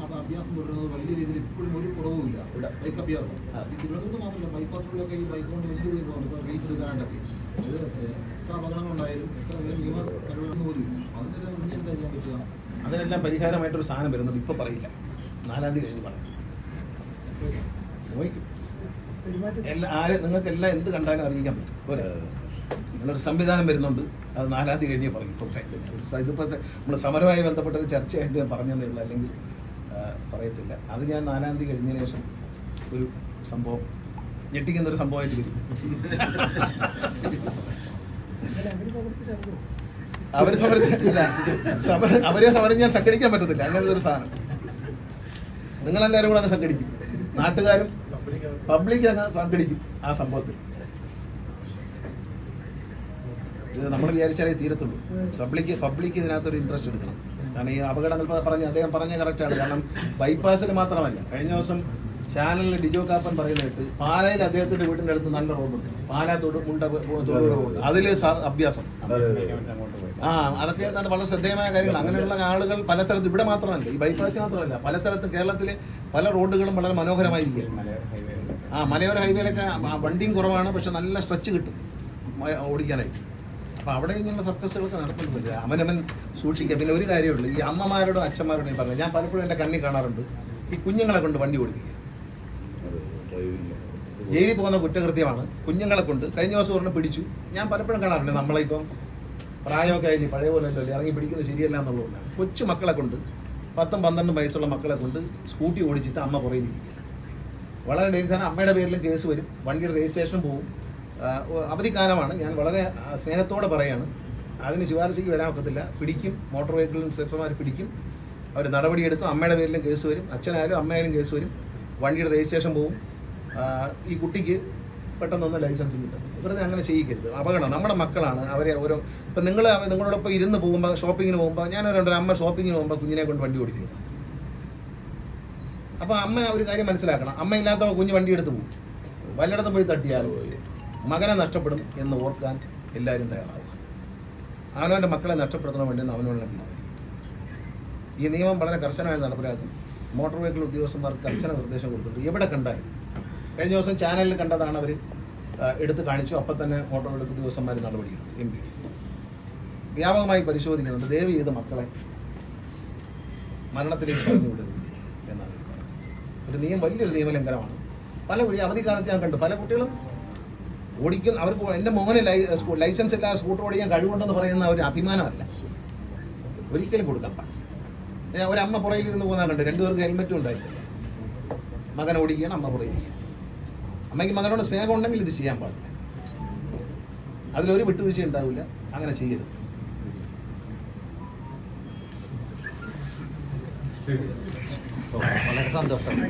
അത് അഭ്യാസം തുടരുന്നത് വലിയ രീതിയിൽ ഇപ്പോഴും ഒരു കുറവുമില്ല. ബൈക്ക് അഭ്യാസം. തിരുവനന്തപുരത്ത് മാത്രമല്ല ബൈപ്പാസുകളിലൊക്കെ ഈ ബൈക്ക് കൊണ്ട് വലിയ രീതിയിൽ പോകുന്നു ഇപ്പോൾ എടുക്കാനായിട്ടൊക്കെ. അത് എത്ര അപകടങ്ങളുണ്ടായാലും എത്ര നിയമ പോലും അതിന്റെ അതിനെല്ലാം മുന്നേ എന്താ ചെയ്യാൻ പറ്റുക? അതിനെല്ലാം പരിഹാരമായിട്ടൊരു സാധനം വരുന്നത് ഇപ്പൊ പറയില്ല. നാലാം തീയതി കഴിഞ്ഞ് പറയും. എല്ലാ ആരെ നിങ്ങൾക്ക് എല്ലാം എന്ത് കണ്ടാലും അറിയിക്കാൻ പറ്റും. ഒരു നിങ്ങളൊരു സംവിധാനം വരുന്നുണ്ട്. അത് നാലാം തീയതി കഴിഞ്ഞേ പറയും. ഇപ്പോൾ പറയത്തില്ല ഒരു സ- ഇതിപ്പോ നമ്മൾ സമരമായി ബന്ധപ്പെട്ട ഒരു ചർച്ചയായിട്ട് ഞാൻ പറഞ്ഞതേ ഉള്ളൂ. അല്ലെങ്കിൽ പറയത്തില്ല. അത് ഞാൻ നാലാം തീയതി കഴിഞ്ഞതിന് ശേഷം ഒരു സംഭവം ഞെട്ടിക്കുന്ന ഒരു സംഭവമായിട്ട് വരും അവർ സമരം അവരെ സമരം ഞാൻ സംഘടിക്കാൻ പറ്റത്തില്ല. അങ്ങനത്തെ ഒരു സാധനം. നിങ്ങളെല്ലാവരും കൂടെ അങ്ങ് സംഘടിക്കും. നാട്ടുകാരും പബ്ലിക് അങ്ങ് സംഘടിക്കും ആ സംഭവത്തിൽ. ഇത് നമ്മൾ വിചാരിച്ചാലേ തീരത്തുള്ളൂ. പബ്ലിക് പബ്ലിക് ഇതിനകത്തൊരു ഇൻട്രസ്റ്റ് എടുക്കണം. കാരണം ഈ അപകടങ്ങൾ പറഞ്ഞ് അദ്ദേഹം പറഞ്ഞ കറക്റ്റാണ് കാരണം ബൈപ്പാസിൽ മാത്രമല്ല. കഴിഞ്ഞ ദിവസം ചാനലിൽ ഡിജോ കാപ്പൻ പറയുന്ന കേട്ട് പാലയിൽ അദ്ദേഹത്തിന്റെ വീടിന്റെ അടുത്ത് നല്ല റോഡുണ്ട്. പാല തൊടു മുണ്ട റോഡ്. അതിൽ അഭ്യാസം. ആ അതൊക്കെ എന്താണ് വളരെ ശ്രദ്ധേയമായ കാര്യങ്ങൾ. അങ്ങനെയുള്ള ആളുകൾ പല സ്ഥലത്ത് ഇവിടെ മാത്രമല്ല ഈ ബൈപ്പാസ് മാത്രമല്ല പല സ്ഥലത്തും കേരളത്തിലെ പല റോഡുകളും വളരെ മനോഹരമായിരിക്കും. ആ മലയോര ഹൈവേയിലൊക്കെ വണ്ടിയും കുറവാണ് പക്ഷെ നല്ല സ്ട്രെച്ച് കിട്ടും. ഓടിക്കാനായിട്ട്. അപ്പോൾ അവിടെ ഇങ്ങനെയുള്ള സർക്കസുകളൊക്കെ നടക്കുന്നുണ്ട്. അവനവൻ സൂക്ഷിക്കുക പിന്നെ ഒരു കാര്യമുള്ളൂ. ഈ അമ്മമാരോടും അച്ഛന്മാരോടും പറഞ്ഞത് ഞാൻ പലപ്പോഴും എന്റെ കണ്ണി കാണാറുണ്ട് ഈ കുഞ്ഞുങ്ങളെ കൊണ്ട് വണ്ടി ഓടിക്കുക ജയിലിൽ പോകുന്ന കുറ്റകൃത്യമാണ് കുഞ്ഞുങ്ങളെ കൊണ്ട്. കഴിഞ്ഞ ദിവസം ഒരെണ്ണം പിടിച്ചു. ഞാൻ പലപ്പോഴും കാണാറുണ്ട് നമ്മളിപ്പം പ്രായമൊക്കെ ആയി പഴയ പോലെ അല്ലല്ലോ ഇറങ്ങി പിടിക്കുന്നത് ശരിയല്ല എന്നുള്ളതുകൊണ്ടാണ്. കൊച്ചു മക്കളെ കൊണ്ട് പത്തും പന്ത്രണ്ടും വയസ്സുള്ള മക്കളെ കൊണ്ട് സ്കൂട്ടി ഓടിച്ചിട്ട് അമ്മ പുറയിലിരിക്കുക വളരെ ഡേഞ്ചറാണ് അമ്മയുടെ പേരിലും കേസ് വരും. വണ്ടിയുടെ രജിസ്ട്രേഷൻ ഒ- അവധിക്കാലമാണ്. ഞാൻ വളരെ സ്നേഹത്തോടെ പറയാണ്. അതിന് ശുപാർശയ്ക്ക് വരാൻ ഒക്കത്തില്ല പിടിക്കും. മോട്ടോർ വെഹിക്കിളും ഇൻസ്പെക്ടർമാർ പിടിക്കും. അവർ നടപടിയെടുക്കും അമ്മയുടെ പേരിലും കേസ് വരും. അച്ഛനായാലും അമ്മയായാലും കേസ് വരും. വണ്ടിയുടെ രജിസ്ട്രേഷൻ പോവും. ഈ കുട്ടിക്ക് പെട്ടെന്നൊന്നും ലൈസൻസ് കിട്ടും വെറുതെ അങ്ങനെ ചെയ്യിക്കരുത്. അപകടം. നമ്മുടെ മക്കളാണ്. അവരെ ഓരോ ഇപ്പം നിങ്ങൾ നിങ്ങളോടൊപ്പം ഇരുന്ന് പോകുമ്പോൾ ഷോപ്പിങ്ങിന് പോകുമ്പോൾ ഞാൻ ഒരു അമ്മ ഷോപ്പിങ്ങിന് പോകുമ്പോൾ കുഞ്ഞിനെ കൊണ്ട് വണ്ടി ഓടിക്കുന്നത് അപ്പോൾ അമ്മ ഒരു കാര്യം മനസ്സിലാക്കണം. അമ്മ കുഞ്ഞ് വണ്ടി എടുത്ത് പോകും. വല്ലയിടത്തും പോയി തട്ടിയാൽ മകനെ നഷ്ടപ്പെടും എന്ന് ഓർക്കാൻ എല്ലാവരും തയ്യാറാവുക. അവനവന്റെ മക്കളെ നഷ്ടപ്പെടുത്തണം വേണ്ടി അവനവനെ തീരുമാനിക്കും ഈ നിയമം വളരെ കർശനമായി നടപ്പിലാക്കും മോട്ടോർ വെഹിക്കിൾ ഉദ്യോഗസ്ഥന്മാർക്ക് കർശന നിർദ്ദേശം കൊടുത്തിട്ടുണ്ട്. എവിടെ കണ്ടാലും. കഴിഞ്ഞ ദിവസം ചാനലിൽ കണ്ടതാണ് അവർ എടുത്ത് കാണിച്ചു. അപ്പം തന്നെ മോട്ടോർ വെഹിക്കിൾ ഉദ്യോഗസ്ഥന്മാർ നടപടിയെടുത്തു എം പി. വ്യാപകമായി പരിശോധിക്കുന്നുണ്ട്. ദയവ് ചെയ്ത് മക്കളെ മരണത്തിലേക്ക് പറഞ്ഞു വിടരുത് എന്നാണ് ഒരു നിയമം വലിയൊരു നിയമലംഘനമാണ്. പല വഴി അവധിക്കാലത്ത് ഞാൻ കണ്ടു. പല കുട്ടികളും ഓടിക്കുന്ന അവർക്ക് എന്റെ മോനെ ലൈസൻസ് ഇല്ലാതെ സ്കൂട്ടർ ഓടിക്കാൻ കഴിവുണ്ടെന്ന് പറയുന്ന ഒരു അഭിമാനമല്ല. ഒരിക്കലും കൊടുക്കാൻ പാടില്ല. ഒരമ്മ പുറകിൽ ഇരുന്ന് പോകുന്ന കണ്ട് രണ്ടുപേർക്ക് ഹെൽമെറ്റും ഉണ്ടായിട്ടില്ല മകൻ ഓടിക്കുകയാണ് അമ്മ പുറകിൽ ഇരിക്കുകയാണ്. അമ്മയ്ക്ക് മകനോട് സ്നേഹം ഉണ്ടെങ്കിൽ ഇത് ചെയ്യാൻ പാടില്ല. അതിലൊരു വിട്ടുവീഴ്ച ഉണ്ടാവില്ല. അങ്ങനെ ചെയ്യരുത്. വളരെ സന്തോഷം.